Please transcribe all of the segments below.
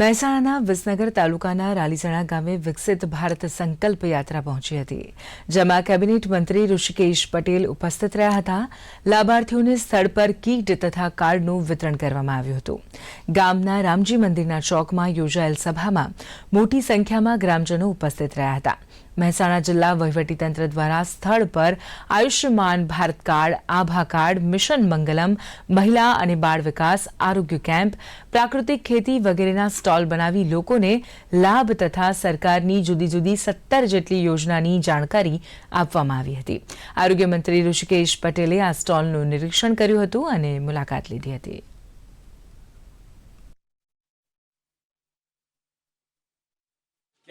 મહેસાણાના વિસનગર તાલુકાના રાલીસણા ગામે વિકસિત ભારત સંકલ્પ યાત્રા પહોંચી હતી, જેમાં કેબિનેટ મંત્રી ઋષિકેશ પટેલ ઉપસ્થિત રહ્યા હતા. લાભાર્થીઓને સ્થળ પર કીટ તથા કાર્ડનું વિતરણ કરવામાં આવ્યું હતું. ગામના રામજી મંદિરના ચોકમાં યોજાયેલ સભામાં મોટી સંખ્યામાં ગ્રામજનો ઉપસ્થિત રહ્યા હતા. મહેસાણા જિલ્લા વહીવટીતંત્ર દ્વારા સ્થળ પર આયુષ્યમાન ભારત કાર્ડ, આભા કાર્ડ, મિશન મંગલમ, મહિલા અને બાળ વિકાસ આરોગ્ય કેમ્પ, પ્રાકૃતિક ખેતી વગેરેના સ્ટોલ બનાવી લોકોને લાભ તથા સરકારની જુદી જુદી સત્તર જેટલી યોજનાની જાણકારી આપવામાં આવી હતી. આરોગ્ય મંત્રી ઋષિકેશ પટેલે આ સ્ટોલનું નિરીક્ષણ કર્યું હતું અને મુલાકાત લીધી હતી.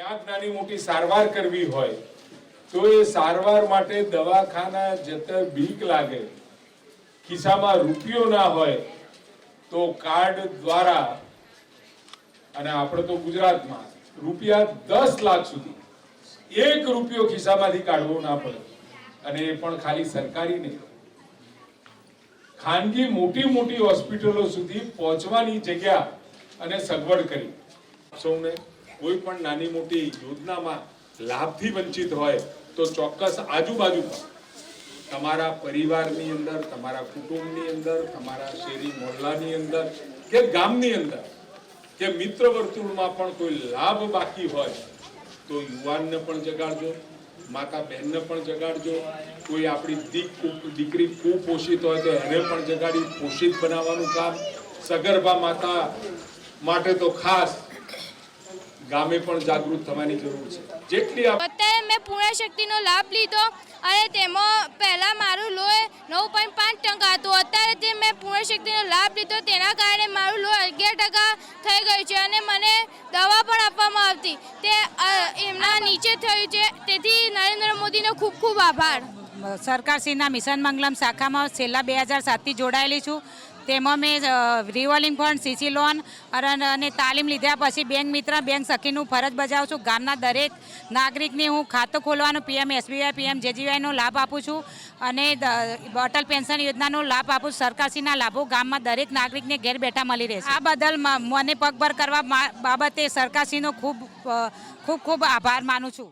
ક્યાંક નાની મોટી સારવાર કરવી હોય, તો એ સારવાર માટે દવાખાના જતા બીક લાગે. ખિસ્સામાં રૂપિયો ના હોય, તો કાર્ડ દ્વારા, અને આપણે તો ગુજરાતમાં રૂપિયા દસ લાખ સુધી એક રૂપિયો ખિસ્સામાંથી કાઢવો ના પડે. અને એ પણ ખાલી સરકારી નહીં. ખાનગી મોટી મોટી હોસ્પિટલો સુધી પહોંચવાની જગ્યા અને સગવડ કરી. સૌને કોઈ પણ નાની મોટી યોજનામાં લાભથી વંચિત હોય તો ચોક્કસ આજુબાજુ તમારા પરિવારની અંદર, તમારા કુટુંબની અંદર, તમારા શેરી મોહલ્લાની અંદર કે ગામની અંદર કે મિત્ર વર્તુળમાં પણ કોઈ લાભ બાકી હોય તો યુવાનને પણ જગાડજો માતા બહેનને પણ જગાડજો. કોઈ આપણી દીક દીકરી કુપોષિત હોય તો એને પણ જગાડી પોષિત બનાવવાનું કામ. સગર્ભા માતા માટે તો ખાસ ગામે પણ જાગૃત થવાની જરૂર છે. જેટલી અત્યારે મેં પૂર્ણ શક્તિનો લાભ લીધો અને તેમાં પહેલાં મારું લોહી નવ પોઈન્ટ પાંચ ટકા હતું. અત્યારે જે મેં પૂર્ણ શક્તિનો લાભ લીધો તેના કારણે મારું લોહી અગિયાર ટકા થઈ ગયું છે અને મને દવા પણ આપવામાં આવતી. તે એમના નીચે થયું છે. તેથી નરેન્દ્ર મોદીનો ખૂબ ખૂબ આભાર. સરકારશ્રીના મિશન મંગલમ શાખામાં છેલ્લા બે હજાર સાતથી જોડાયેલી છું. તેમાં મેં રિવોલ્વિંગ ફંડ, સીસી લોન અને તાલીમ લીધા પછી બેંક મિત્ર, બેંક સખીનું ફરજ બજાવું છું. ગામના દરેક નાગરિકને હું ખાતું ખોલવાનું પીએમ, એસબીઆઈ, પીએમ જેજીવાયનો લાભ આપું છું અને અટલ પેન્શન યોજનાનો લાભ આપું સરકારશ્રીના લાભો ગામમાં દરેક નાગરિકને ઘેર બેઠા મળી રહેશે. આ બદલ મને પગભર કરવા બાબતે સરકારશ્રીનો ખૂબ ખૂબ ખૂબ આભાર માનું છું.